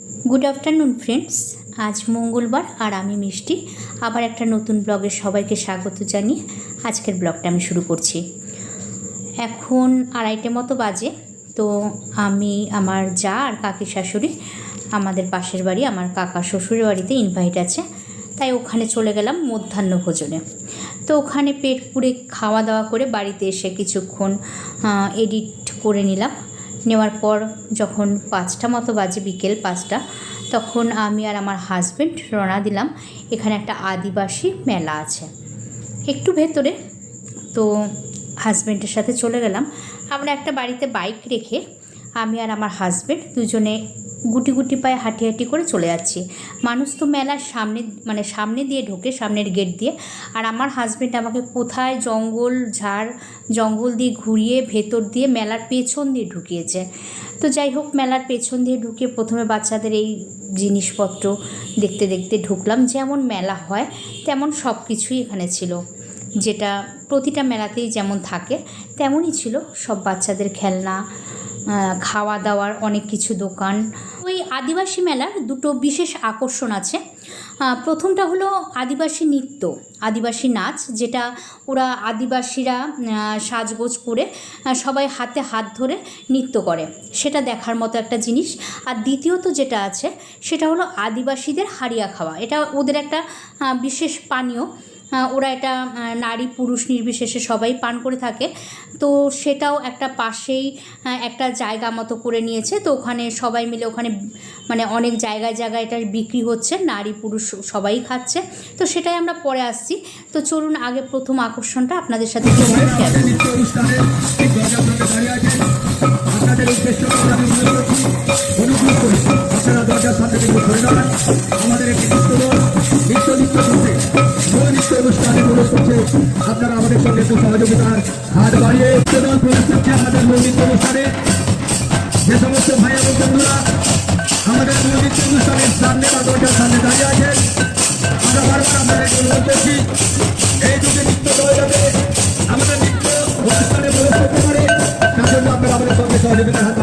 Good afternoon friends আজ মঙ্গলবার আর আমি মিষ্টি। আবার একটা নতুন ব্লগে সবাইকে স্বাগত জানিয়ে আজকের ব্লগটা আমি শুরু করছি। এখন আড়াইটে মতো বাজে, তো আমি, আমার যা আর কাকি শাশুড়ি, আমাদের পাশের বাড়ি, আমার কাকা শ্বশুরের বাড়িতে ইনভাইট আছে, তাই ওখানে চলে গেলাম মধ্যাহ্ন ভোজনে। তো ওখানে পেট পুড়ে খাওয়া দাওয়া করে বাড়িতে এসে কিছুক্ষণ এডিট করে নিলাম। নেওয়ার পর যখন পাঁচটা মতো বাজে, বিকেল পাঁচটা, তখন আমি আর আমার হাজব্যান্ড রওনা দিলাম। এখানে একটা আদিবাসী মেলা আছে। একটু ভেতরে তো হাজব্যান্ডের সাথে চলে গেলাম। আমরা একটা বাড়িতে বাইক রেখে আমি আর আমার হাজব্যান্ড দুজনে গুটি গুটি পায়ে হাঁটি হাঁটি করে চলে যাচ্ছি। মানুষ তো মেলার সামনে মানে সামনে দিয়ে ঢোকে, সামনের গেট দিয়ে। আর আমার হাজব্যান্ড আমাকে কোথায় জঙ্গল, ঝাড়, জঙ্গল দিয়ে ঘুরিয়ে ভেতর দিয়ে মেলার পেছন দিয়ে ঢুকিয়েছে। তো যাই হোক, মেলার পেছন দিয়ে ঢুকে প্রথমে বাচ্চাদের এই জিনিসপত্র দেখতে দেখতে ঢুকলাম। যেমন মেলা হয়, তেমন সব কিছুই এখানে ছিল। যেটা প্রতিটা মেলাতেই যেমন থাকে, তেমনই ছিল সব বাচ্চাদের খেলনা খাওয়া দাওয়ার অনেক কিছু দোকান। ওই আদিবাসী মেলার দুটো বিশেষ আকর্ষণ আছে। প্রথমটা হলো আদিবাসী নৃত্য, আদিবাসী নাচ, যেটা ওরা আদিবাসীরা সাজগোজ করে সবাই হাতে হাত ধরে নৃত্য করে। সেটা দেখার মতো একটা জিনিস। আর দ্বিতীয়ত যেটা আছে, সেটা হলো আদিবাসীদের হারিয়া খাওয়া। এটা ওদের একটা বিশেষ পানীয়। ওরা এটা নারী পুরুষ নির্বিশেষে সবাই পান করে থাকে। তো সেটাও একটা পাশেই একটা জায়গা মতো করে নিয়েছে। তো ওখানে সবাই মিলে ওখানে মানে অনেক জায়গায় জায়গায় এটা বিক্রি হচ্ছে। নারী পুরুষ সবাই খাচ্ছে। তো সেটাই আমরা পরে আসছি। তো চলুন আগে প্রথম আকর্ষণটা আপনাদের সাথে একটু share আমাদের সঙ্গে সহযোগিতার হাত বাড়িয়ে প্রবেশ আমাদের মন্দির অনুষ্ঠানে যে সমস্ত ভাই এবং বন্ধুরা আমাদের মন্দির অনুষ্ঠানের সামনে বা দরজার সামনে দাঁড়িয়ে আছেন। আমরা বারবার আপনাদের অনুরোধ করছি, এই দুটি নৃত্য দল যাতে আমাদের নৃত্য অনুষ্ঠানে প্রবেশ করতে পারে তার জন্য আপনারা আমাদের সঙ্গে সহযোগিতার হাত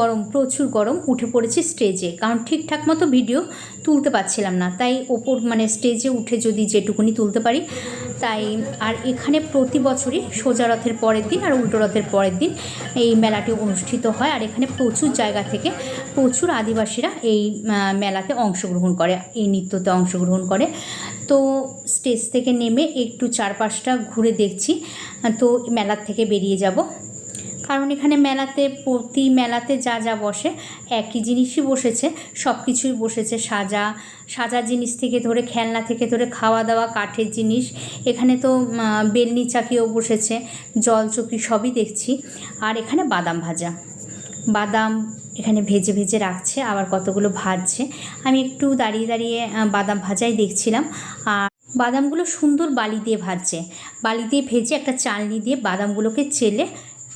গরম, প্রচুর গরম উঠে পড়েছি স্টেজে কারণ ঠিকঠাক মতো ভিডিও তুলতে পারছিলাম না। তাই ওপর মানে স্টেজে উঠে যদি যেটুকুনি তুলতে পারি, তাই আর এখানে প্রতি বছরই সোজা রথের পরের দিন আর উল্টো রথের পরের দিন এই মেলাটি অনুষ্ঠিত হয়। আর এখানে প্রচুর জায়গা থেকে প্রচুর আদিবাসীরা এই মেলাতে অংশগ্রহণ করে, এই নৃত্যতে অংশগ্রহণ করে। তো স্টেজ থেকে নেমে একটু চারপাশটা ঘুরে দেখছি। তো মেলার থেকে বেরিয়ে যাব। কারণ এখানে মেলাতে, প্রতি মেলাতে যা যা বসে, একই জিনিসই বসেছে সব কিছুই বসেছে, সাজা সাজা জিনিস থেকে ধরে, খেলনা থেকে ধরে খাওয়া দাওয়া কাঠের জিনিস। এখানে তো বেলনি চাকিও বসেছে জল চকি সবই দেখছি। আর এখানে বাদাম ভাজা। বাদাম এখানে ভেজে ভেজে রাখছে, আবার কতগুলো ভাজছে। আমি একটু দাঁড়িয়ে দাঁড়িয়ে বাদাম ভাজাই দেখছিলাম। আর বাদামগুলো সুন্দর বালি দিয়ে ভাজছে। বালি দিয়ে ভেজে একটা চালনি দিয়ে বাদামগুলোকে চেলে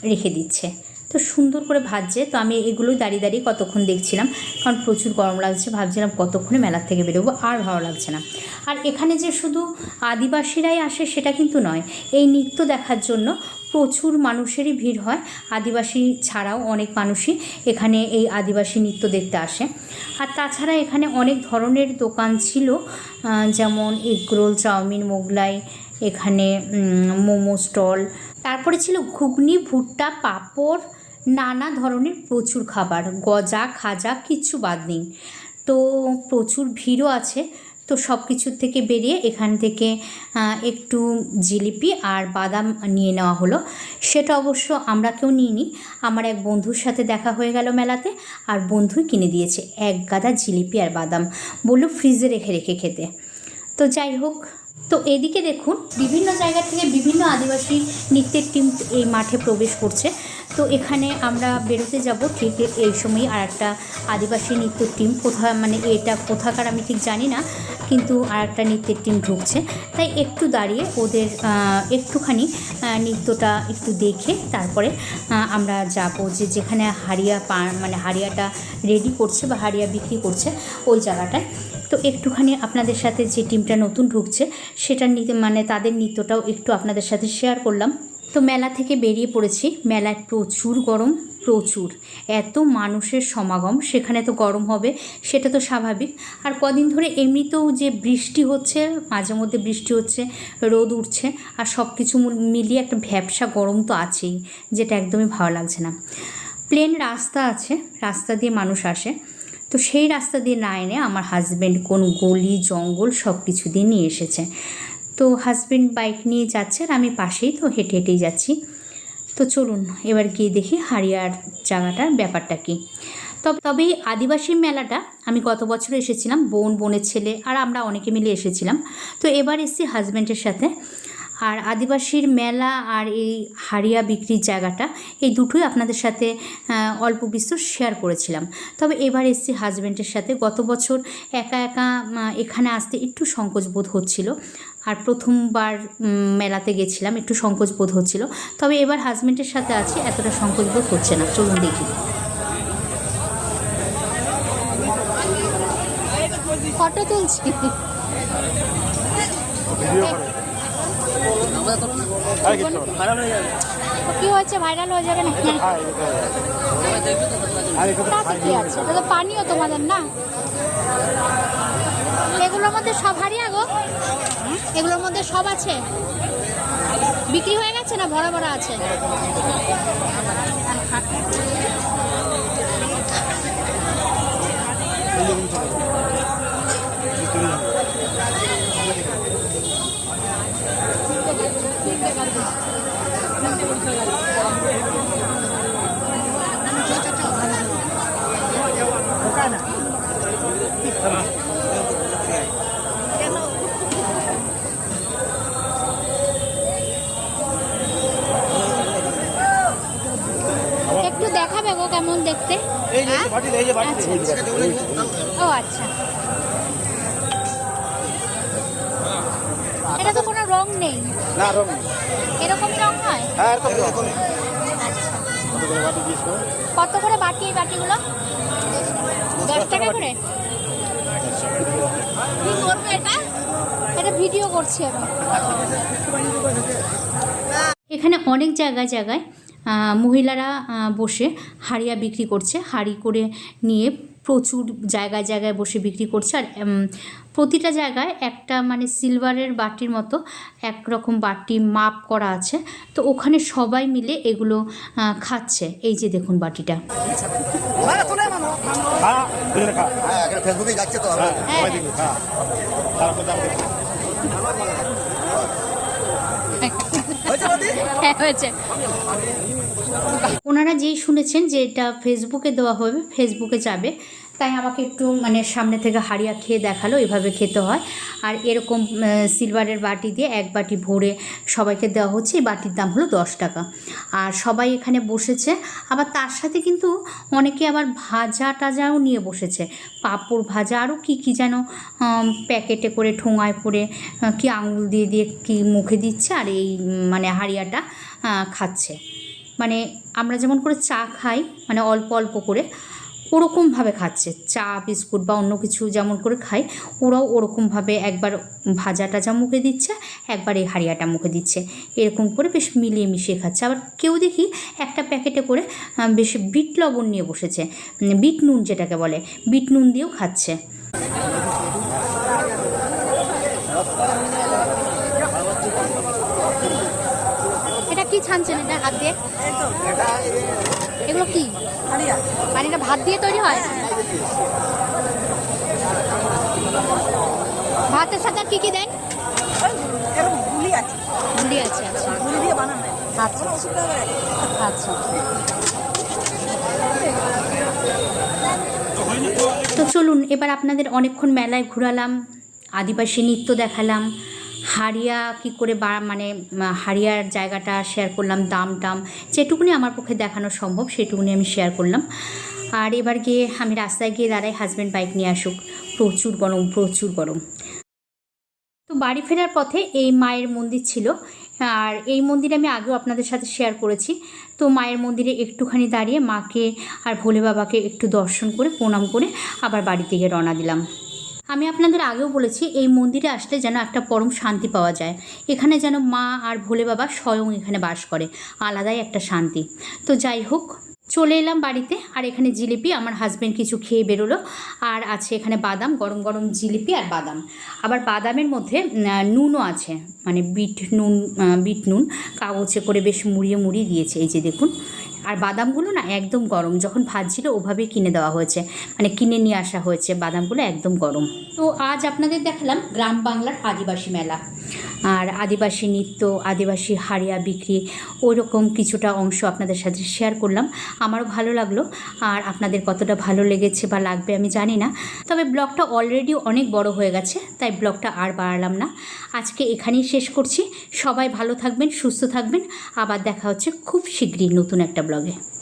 রেখে দিচ্ছে। তো সুন্দর করে ভাজছে। তো আমি এগুলোই দাঁড়িয়ে দাঁড়িয়ে কতক্ষণ দেখছিলাম। কারণ প্রচুর গরম লাগছে। ভাবছিলাম কতক্ষণে মেলার থেকে বেরোবো। আর ভালো লাগছে না। আর এখানে যে শুধু আদিবাসীরাই আসে সেটা কিন্তু নয়। এই নৃত্য দেখার জন্য প্রচুর মানুষেরই ভিড় হয়। আদিবাসী ছাড়াও অনেক মানুষই এখানে এই আদিবাসী নৃত্য দেখতে আসে। আর তাছাড়া এখানে অনেক ধরনের দোকান ছিল। যেমন এগরোল, চাউমিন, মোগলাই, এখানে মোমো স্টল তারপরে ছিল ঘুগনি, ভুট্টা, পাঁপড়, নানা ধরনের প্রচুর খাবার। গজা, খাজা, কিচ্ছু বাদ নেই। তো প্রচুর ভিড়ও আছে। তো সব কিছুর থেকে বেরিয়ে এখান থেকে একটু জিলিপি আর বাদাম নিয়ে নেওয়া হলো। সেটা অবশ্য আমরা কেউ নিইনি। আমার এক বন্ধুর সাথে দেখা হয়ে গেল মেলাতে আর বন্ধুই কিনে দিয়েছে। এক গাদা জিলিপি আর বাদাম। বলল ফ্রিজে রেখে রেখে খেতে। তো যাই হোক তো এদিকে দেখুন, বিভিন্ন জায়গা থেকে বিভিন্ন আদিবাসী নৃত্যের টিম এই মাঠে প্রবেশ করছে। তো এখানে আমরা বেরোতে যাব ঠিক এই সময় আর একটা আদিবাসী নৃত্যের টিম কোথা মানে এটা কোথাকার আমি ঠিক জানি না, কিন্তু আর একটা নৃত্যের টিম ঢুকছে। তাই একটু দাঁড়িয়ে ওদের একটুখানি নৃত্যটা একটু দেখে তারপরে আমরা যাব যে যেখানে হারিয়া পা মানে হারিয়াটা রেডি করছে বা হারিয়া বিক্রি করছে ওই জায়গাটায়। তো একটুখানি আপনাদের সাথে যে টিমটা নতুন ঢুকছে, সেটার নিতে মানে তাদের নৃত্যটাও একটু আপনাদের সাথে শেয়ার করলাম। তো মেলা থেকে বেরিয়ে পড়েছি। মেলায় প্রচুর গরম, প্রচুর। এত মানুষের সমাগম, সেখানে তো গরম হবে, সেটা তো স্বাভাবিক। আর কদিন ধরে এমনিতেও যে বৃষ্টি হচ্ছে, মাঝে মধ্যে বৃষ্টি হচ্ছে, রোদ উঠছে, আর সব কিছু মিলিয়ে একটা ভ্যাবসা গরম তো আছেই, যেটা একদমই ভালো লাগছে না। প্লেন রাস্তা আছে, রাস্তা দিয়ে মানুষ আসে। তো সেই রাস্তা দিয়ে না এনে আমার হাজব্যান্ড কোন গলি, জঙ্গল সব কিছু দিয়ে নিয়ে এসেছে। তো হাজব্যান্ড বাইক নিয়ে যাচ্ছে আর আমি পাশেই তো হেঁটে হেঁটেই যাচ্ছি। তো চলুন, এবার গিয়ে দেখি হারিয়ার জায়গাটার ব্যাপারটা কি। তবে তবে আদিবাসী মেলাটা, আমি গত বছর এসেছিলাম, বোন, বোনের ছেলে, আর আমরা অনেকে মিলে এসেছিলাম। তো এবার এসেছি হাজব্যান্ডের সাথে। আর আদিবাসীর মেলা আর এই হাড়িয়া বিক্রির জায়গাটা এই দুটোই আপনাদের সাথে অল্প বিস্তর শেয়ার করেছিলাম। তবে এবার এসেছি হাজব্যান্ডের সাথে। গত বছর একা একা এখানে আসতে একটু সংকোচ বোধ হচ্ছিল। আর প্রথমবার মেলাতে গেছিলাম একটু সংকোচ বোধ হচ্ছিল। তবে এবার হাজব্যান্ডের সাথে আছি এতটা সংকোচ বোধ হচ্ছে না। চলুন দেখি। ফটো তুলছি। কি হয়েছে? ভাইরাল হয়ে যাবে না তাতে কি আছে? এটা তো পানিও তোমাদের না? এগুলোর মধ্যে সব হারিয়া গো। এগুলোর মধ্যে সব আছে? বিক্রি হয়ে গেছে না ভরা ভরা আছে? একটু দেখাবে গো কেমন দেখতে? হ্যাঁ? আচ্ছা, ও আচ্ছা। এটা তো রং নেই। না রং এরকম রং হয়? হ্যাঁ এরকম এরকম আচ্ছা। কত করে বাটি এই বাটিগুলো? দশ টাকা করে? কি করবে এটা? এটা ভিডিও করছি আমি। এখানে অনেক জায়গায় জায়গায় আহ, মহিলারা বসে হাড়িয়া বিক্রি করছে। হাড়ি করে নিয়ে প্রচুর জায়গায় জায়গায় বসে বিক্রি করছে। আর প্রতিটা জায়গায় একটা মানে সিলভারের বাটির মতো একরকম বাটি মাপ করা আছে। তো ওখানে সবাই মিলে এগুলো খাচ্ছে। এই যে দেখুন বাটিটা। হ্যাঁ হ্যাঁ। হ্যাঁ হয়েছে। ওনারা যেই শুনেছেন যে এটা ফেসবুকে দেওয়া হবে, ফেসবুকে যাবে, তাই আমাকে একটু মানে সামনে থেকে হাড়িয়া খেয়ে দেখাল, এভাবে খেতে হয়। আর এরকম সিলভারের বাটি দিয়ে এক বাটি ভরে সবাইকে দেওয়া হচ্ছে, এই বাটির দাম হলো দশ টাকা। আর সবাই এখানে বসেছে, আবার তার সাথে কিন্তু অনেকে আবার ভাজা টাজাও নিয়ে বসেছে। পাঁপড় ভাজা, আরও কী কী যেন প্যাকেটে করে, ঠোঙায় করে কি আঙুল দিয়ে দিয়ে কি মুখে দিচ্ছে, আর এই মানে হাড়িয়াটা খাচ্ছে। মানে আমরা যেমন করে চা খাই মানে অল্প অল্প করে, ওরকমভাবে খাচ্ছে। চা, বিস্কুট বা অন্য কিছু যেমন করে খাই, ওরাও ওরকমভাবে একবার ভাজা টাজা মুখে দিচ্ছে, একবার এই হাড়িয়াটা মুখে দিচ্ছে। এরকম করে বেশ মিলিয়ে মিশিয়ে খাচ্ছে। আবার কেউ দেখি একটা প্যাকেটে করে বেশ বিট লবণ নিয়ে বসেছে। বিট নুন যেটাকে বলে, বিট নুন দিয়েও খাচ্ছে এটা কি ছানছেন এটা হাত দিয়ে। এগুলো কি? পানিটা ভাত দিয়ে তৈরি হয়? ভাতের সাথে কি কি দেন? আচ্ছা। বানানো আচ্ছা আচ্ছা। তো চলুন, এবার আপনাদের অনেকক্ষণ মেলায় ঘোরালাম, আদিবাসী নৃত্য দেখালাম হারিয়া কি করে বা মানে হারিয়ার জায়গাটা শেয়ার করলাম, দাম, টাম, যেটুকুনি আমার পক্ষে দেখানো সম্ভব, সেটুকুনি আমি শেয়ার করলাম। আর এবার গিয়ে আমি রাস্তায় গিয়ে দাঁড়াই হাজব্যান্ড বাইক নিয়ে আসুক। প্রচুর গরম প্রচুর গরম। তো বাড়ি ফেরার পথে এই মায়ের মন্দির ছিল। আর এই মন্দিরে আমি আগেও আপনাদের সাথে শেয়ার করেছি। তো মায়ের মন্দিরে একটুখানি দাঁড়িয়ে মাকে আর ভোলে বাবাকে একটু দর্শন করে, প্রণাম করে আবার বাড়ি থেকে রওনা দিলাম। আমি আপনাদের আগেও বলেছি, এই মন্দিরে আসলে যেন একটা পরম শান্তি পাওয়া যায়। এখানে যেন মা আর ভোলে বাবা স্বয়ং এখানে বাস করে, আলাদাই একটা শান্তি। তো যাই হোক, চলে এলাম বাড়িতে, আর এখানে জিলিপি, আমার হাজব্যান্ড কিছু খেয়ে বেরোলো, আর আছে এখানে বাদাম, গরম গরম জিলিপি আর বাদাম। আবার বাদামের মধ্যে নুনও আছে মানে বিট নুন বিট নুন, কাগজে করে বেশ মুড়িয়ে মুড়িয়ে দিয়েছে, এই যে দেখুন। আর বাদামগুলো না একদম গরম, যখন ভাজছিল ওভাবেই কিনে দেওয়া হয়েছে মানে কিনে নিয়ে আসা হয়েছে বাদামগুলো একদম গরম। তো আজ আপনাদের দেখালাম গ্রাম বাংলার আদিবাসী মেলা। আর আদিবাসী নৃত্য, আদিবাসী হাড়িয়া বিক্রি ওই রকম কিছুটা অংশ আপনাদের সাথে শেয়ার করলাম। আমারও ভালো লাগল আর আপনাদের কতটা ভালো লেগেছে বা লাগবে আমি জানি না। তবে ব্লগটা অলরেডি অনেক বড় হয়ে গেছে, তাই ব্লগটা আর বাড়ালাম না। আজকে এখানেই শেষ করছি। সবাই ভালো থাকবেন, সুস্থ থাকবেন। আবার দেখা হচ্ছে খুব শীঘ্রই নতুন একটা ব্লগে।